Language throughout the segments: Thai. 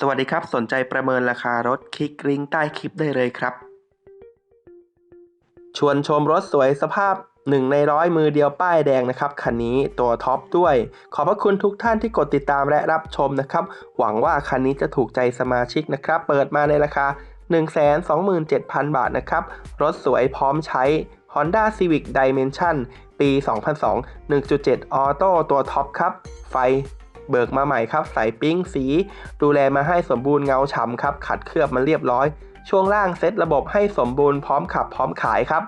สวัสดีครับ สนใจประเมินราคารถคลิกลิงก์ใต้คลิปได้เลยครับ ชวนชมรถสวยสภาพ 1 ในร้อยมือเดียวป้ายแดงนะครับ คันนี้ตัวท็อปด้วย ขอบพระคุณทุกท่านที่กดติดตามและรับชมนะครับ หวังว่าคันนี้จะถูกใจสมาชิกนะครับ เปิดมาในราคา 127,000 บาทนะครับ รถสวยพร้อมใช้ Honda Civic Dimension ปี 2002 1.7ออโต้ตัวท็อปครับ ไฟ เบิกมาใหม่ครับ ใส่ปิ้งสี ดูแลมาให้สมบูรณ์เงาฉ่ำครับ ขัดเคลือบมันเรียบร้อย ช่วงล่างเซ็ตระบบให้สมบูรณ์พร้อมขับพร้อมขายครับ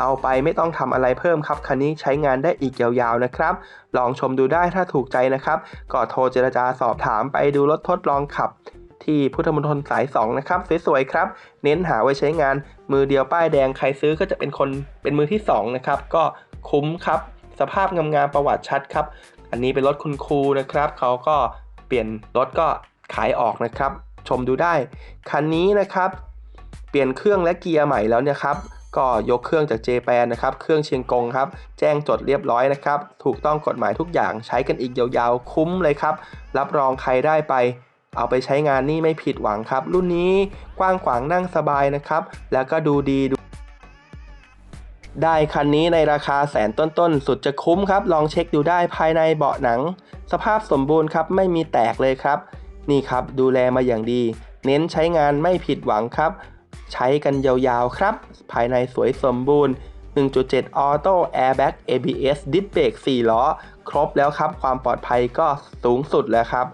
เอาไปไม่ต้องทำอะไรเพิ่มครับคันนี้ใช้งานได้อีกยาวๆนะครับ ลองชมดูได้ถ้าถูกใจนะครับก็โทรเจรจาสอบถามไปดูรถทดลองขับที่พุทธมณฑลสาย 2 นะครับ สวยๆครับ เน้นหาไว้ใช้งานมือเดียวป้ายแดงใครซื้อก็จะเป็นคนเป็นมือที่ 2 นะครับ ก็คุ้มครับ สภาพงามๆประวัติชัดครับ อันนี้เป็นรถคุณครูนะครับเขาก็เปลี่ยนรถก็ขายออกนะครับ ชมดูได้ คันนี้นะครับ เปลี่ยนเครื่องและเกียร์ใหม่แล้วเนี่ยครับ ก็ยกเครื่องจากเจแปนนะครับ เครื่องเชียงกงครับ แจ้งจดเรียบร้อยนะครับ ถูกต้องกฎหมายทุกอย่างใช้กันอีกยาวๆ คุ้มเลยครับ รับรองใครได้ไป เอาไปใช้งานนี่ไม่ผิดหวังครับ รุ่นนี้กว้างขวางนั่งสบายนะครับ แล้วก็ดูดีดู ได้คันนี้ในราคาแสนต้นๆ สุดจะคุ้มครับ ลองเช็คดูได้ภายในเบาะหนัง สภาพสมบูรณ์ครับ ไม่มีแตกเลยครับ นี่ครับดูแลมาอย่างดี เน้นใช้งานไม่ผิดหวังครับ ใช้กันยาวๆครับ ภายในสวยสมบูรณ์ 1.7ออโต้แอร์แบ็ก ABS ดิสเบรก4ล้อ ครบแล้วครับ ความปลอดภัยก็สูงสุดแล้วครับ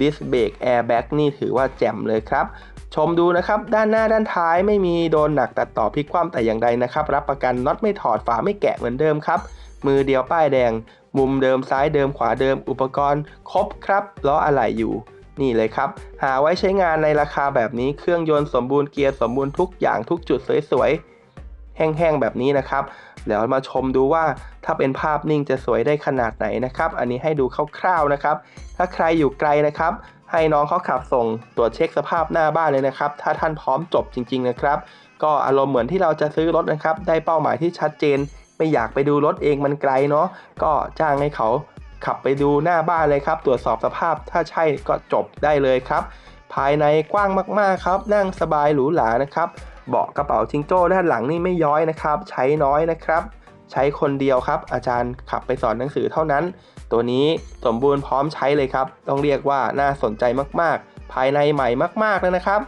ดิสเบรกแอร์แบ็กนี่ถือว่าแจ่มเลยครับ ชมดูนะครับ ด้านหน้าด้านท้ายไม่มีโดนหนักตัดต่อพลิกคว่ำแต่อย่างใดนะครับ รับประกันน็อตไม่ถอดฝาไม่แกะเหมือนเดิมครับ มือเดียวป้ายแดง มุมเดิมซ้ายเดิมขวาเดิม อุปกรณ์ ครบครับล้ออะไหล่อยู่ นี่เลยครับ หาไว้ใช้งานในราคาแบบนี้เครื่องยนต์สมบูรณ์เกียร์สมบูรณ์ทุกอย่างทุกจุดสวยๆแห้งๆแบบนี้นะครับแล้วมาชมดูว่าถ้าเป็นภาพนิ่งจะสวยได้ขนาดไหนนะครับ อันนี้ให้ดูคร่าวๆนะครับ ถ้าใครอยู่ไกลนะครับ ให้น้องเขาขับส่งตรวจเช็คสภาพหน้าบ้านเลยนะครับ ถ้าท่านพร้อมจบจริง ๆ นะครับ ก็อารมณ์เหมือนที่เราจะซื้อรถนะครับ ได้เป้าหมายที่ชัดเจน ไม่อยากไปดูรถเองมันไกลเนาะก็จ้างให้เขาขับไปดูหน้าบ้านเลยครับ ตรวจสอบสภาพถ้าใช่ก็จบได้เลยครับ ภายในกว้างมากๆครับ นั่งสบายหรูหรานะครับ เบาะกระเป๋าจิงโจ้ด้านหลังนี่ไม่ย้อยนะครับ ใช้น้อยนะครับ ใช้คนเดียวครับ อาจารย์ขับไปสอนหนังสือเท่านั้น ตัวนี้สมบูรณ์พร้อมใช้เลยครับ ต้องเรียกว่าน่าสนใจมากๆ ภายในใหม่มากๆเลยนะครับ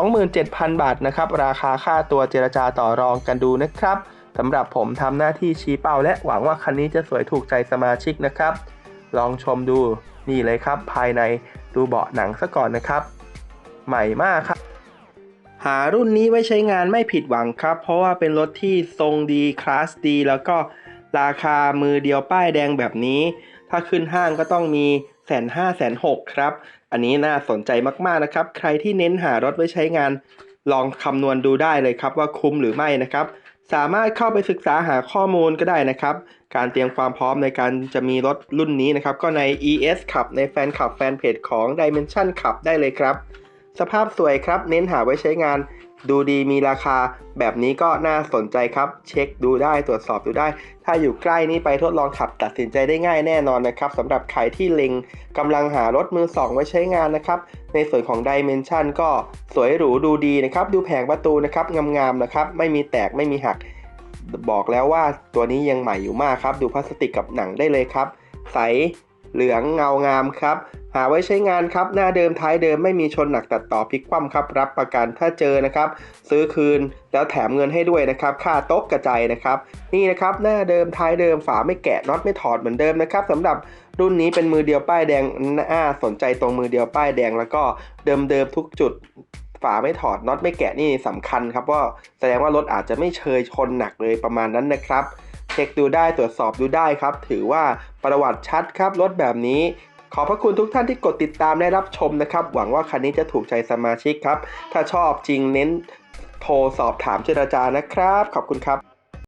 127,000 บาทนะครับ ราคาค่าตัวเจรจาต่อรองกันดูนะครับสำหรับผมทำหน้าที่ชี้เป้าและหวังว่าคันนี้จะสวยถูกใจสมาชิกนะครับ ลองชมดูนี่เลยครับ ภายในดูเบาะหนังซะก่อนนะครับ ใหม่มากครับ หารุ่นนี้ไว้ใช้งานไม่ผิดหวังครับ เพราะว่าเป็นรถที่ทรงดี คลาสดี แล้วก็ราคามือเดียวป้ายแดงแบบนี้ ถ้าขึ้นห้างก็ต้องมีแสนห้าแสนหกครับ อันนี้น่าสนใจมากๆนะครับ ใครที่เน้นหารถไว้ใช้งาน ลองคำนวณดูได้เลยครับว่าคุ้มหรือไม่นะครับ สามารถเข้าไปศึกษาหาข้อมูลก็ได้นะครับ การเตรียมความพร้อมในการจะมีรถรุ่นนี้นะครับ ก็ใน ES ขับในแฟนคลับแฟนเพจของ Dimension ขับได้เลยครับ สภาพสวยครับ เน้นหาไว้ใช้งาน ดูดีมีราคา แบบนี้ก็น่าสนใจครับ เช็คดูได้ตรวจสอบดูได้ ถ้าอยู่ใกล้นี้ไปทดลองขับตัดสินใจได้ง่ายแน่นอนนะครับสำหรับใครที่เล็งกำลังหารถมือสองไว้ใช้งานนะครับ ในส่วนของ Dimension ก็สวยหรูดูดีนะครับ ดูแผงประตูนะครับงามๆนะครับ ไม่มีแตกไม่มีหัก บอกแล้วว่าตัวนี้ยังใหม่อยู่มากครับ ดูพลาสติกกับหนังได้เลยครับ ใส เหลืองเงางามครับ หาไว้ใช้งานครับ หน้าเดิมท้ายเดิมไม่มีชนหนักตัดต่อพลิกคว่ำครับ รับประกันถ้าเจอนะครับ ซื้อคืนแล้วแถมเงินให้ด้วยนะครับ ค่าโต๊ะกระจายนะครับ นี่นะครับ หน้าเดิมท้ายเดิมฝาไม่แกะน็อตไม่ถอดเหมือนเดิมนะครับสำหรับรุ่นนี้เป็นมือเดียวป้ายแดงน่าสนใจตรงมือเดียวป้ายแดงแล้วก็เดิมๆทุกจุดฝาไม่ถอดน็อตไม่แกะนี่สำคัญครับว่าแสดงว่ารถอาจจะไม่เชยชนหนักเลยประมาณนั้นนะครับ ช็คดูได้ตรวจสอบดูได้ครับ ถือว่าประวัติชัดครับรถแบบนี้ ขอบพระคุณทุกท่านที่กดติดตามและรับชมนะครับ หวังว่าคันนี้จะถูกใจสมาชิกครับ ถ้าชอบจริงเน้นโทรสอบถามเจรจานะครับ ขอบคุณครับ